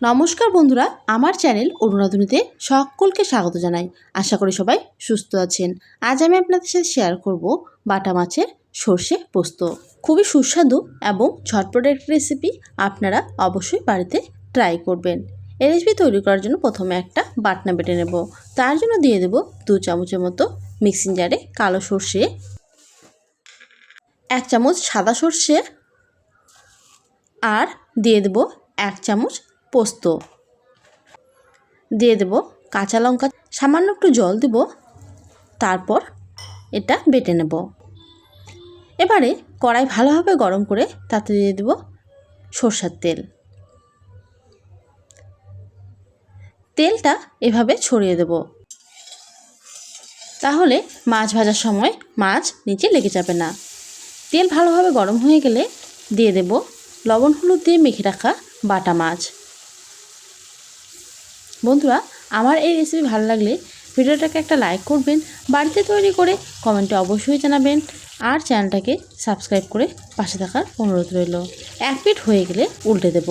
নমস্কার বন্ধুরা, আমার চ্যানেল অরুণাধুনিতে সকলকে স্বাগত জানাই। আশা করি সবাই সুস্থ আছেন। আজ আমি আপনাদের সাথে শেয়ার করব বাটা মাছের সর্ষে পোস্ত। খুবই সুস্বাদু এবং ঝটপট একটি রেসিপি আপনারা অবশ্যই বাড়িতে ট্রাই করবেন। এই রেসিপি তৈরি করার জন্য প্রথমে একটা বাটনা বেটে নেব। তার জন্য দিয়ে দেব দু চামচের মতো মিক্সিং জারে কালো সর্ষে, এক চামচ সাদা সর্ষে আর দিয়ে দেব এক চামচ পোস্ত। দিয়ে দেব কাঁচা লঙ্কা। সামান্য একটু জল দেব। তারপর এটা বেটে নেব। এবারে কড়াই ভালোভাবে গরম করে তাতে দিয়ে দেব সর্ষার তেল। তেলটা এভাবে ছড়িয়ে দেব। তাহলে মাছ ভাজার সময় মাছ নিচে লেগে যাবে না। তেল ভালোভাবে গরম হয়ে গেলে দিয়ে দেব লবণ হলুদ দিয়ে মেখে রাখা বাটা মাছ। বন্ধুরা, আমার এই রেসিপি ভালো লাগলে ভিডিওটাকে একটা লাইক করবেন, বাড়িতে তৈরি করে কমেন্টে অবশ্যই জানাবেন, আর চ্যানেলটাকে সাবস্ক্রাইব করে পাশে থাকার অনুরোধ রইল। এক পিঠ হয়ে গেলে উল্টে দেব।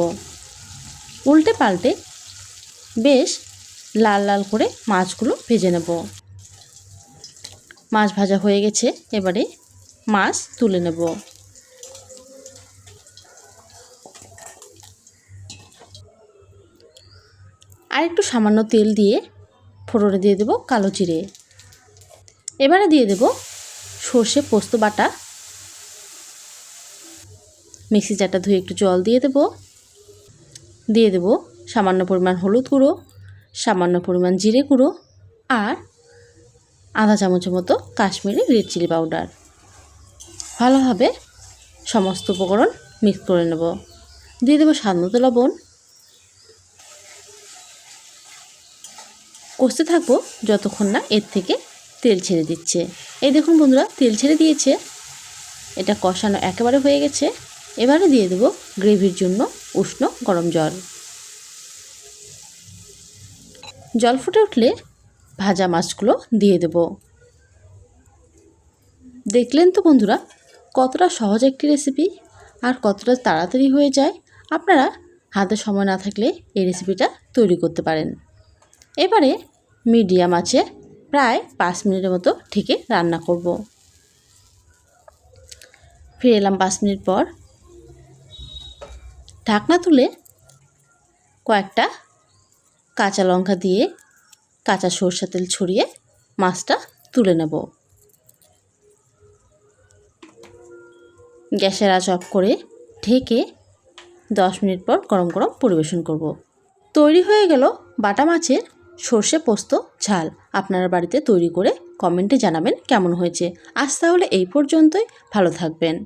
উল্টে পাল্টে বেশ লাল লাল করে মাছগুলো ভেজে নেব। মাছ ভাজা হয়ে গেছে, এবারে মাছ তুলে নেব। আর একটু সামান্য তেল দিয়ে ফোড়নে দিয়ে দেব কালো জিরে। এবারে দিয়ে দেব সর্ষে পোস্ত বাটা। মিক্সি জারটা ধুয়ে একটু জল দিয়ে দেব। দিয়ে দেব সামান্য পরিমাণ হলুদ গুঁড়ো, সামান্য পরিমাণ জিরে গুঁড়ো আর আধা চামচের মতো কাশ্মীরি রেড চিলি পাউডার। ভালোভাবে সমস্ত উপকরণ মিক্স করে নেব। দিয়ে দেবো স্বাদ লবণ। কষতে থাকব যতক্ষণ না এর থেকে তেল ছেড়ে দিচ্ছে। এই দেখুন বন্ধুরা, তেল ছেড়ে দিয়েছে। এটা কষানো একেবারে হয়ে গেছে। এবারে দিয়ে দেবো গ্রেভির জন্য উষ্ণ গরম জল। জল ফুটে উঠলে ভাজা মাছগুলো দিয়ে দেব। দেখলেন তো বন্ধুরা, কতটা সহজ একটি রেসিপি আর কতটা তাড়াতাড়ি হয়ে যায়। আপনারা হাতে সময় না থাকলে এই রেসিপিটা তৈরি করতে পারেন। এবারে মিডিয়াম আছে, প্রায় পাঁচ মিনিটের মতো ঢেকে রান্না করব। ফিরে এলাম পাঁচ মিনিট পর। ঢাকনা তুলে কয়েকটা কাঁচা লঙ্কা দিয়ে কাঁচা সরষা তেল ছড়িয়ে মাছটা তুলে নেব। গ্যাসের আঁচ অফ করে ঢেকে দশ মিনিট পর গরম গরম পরিবেশন করব। তৈরি হয়ে গেল বাটা মাছের সর্ষে পোস্ত, ঝাল। আপনারা বাড়িতে তৈরি করে কমেন্টে জানাবেন কেমন হয়েছে। আজ তাহলে এই পর্যন্তই। ভালো থাকবেন।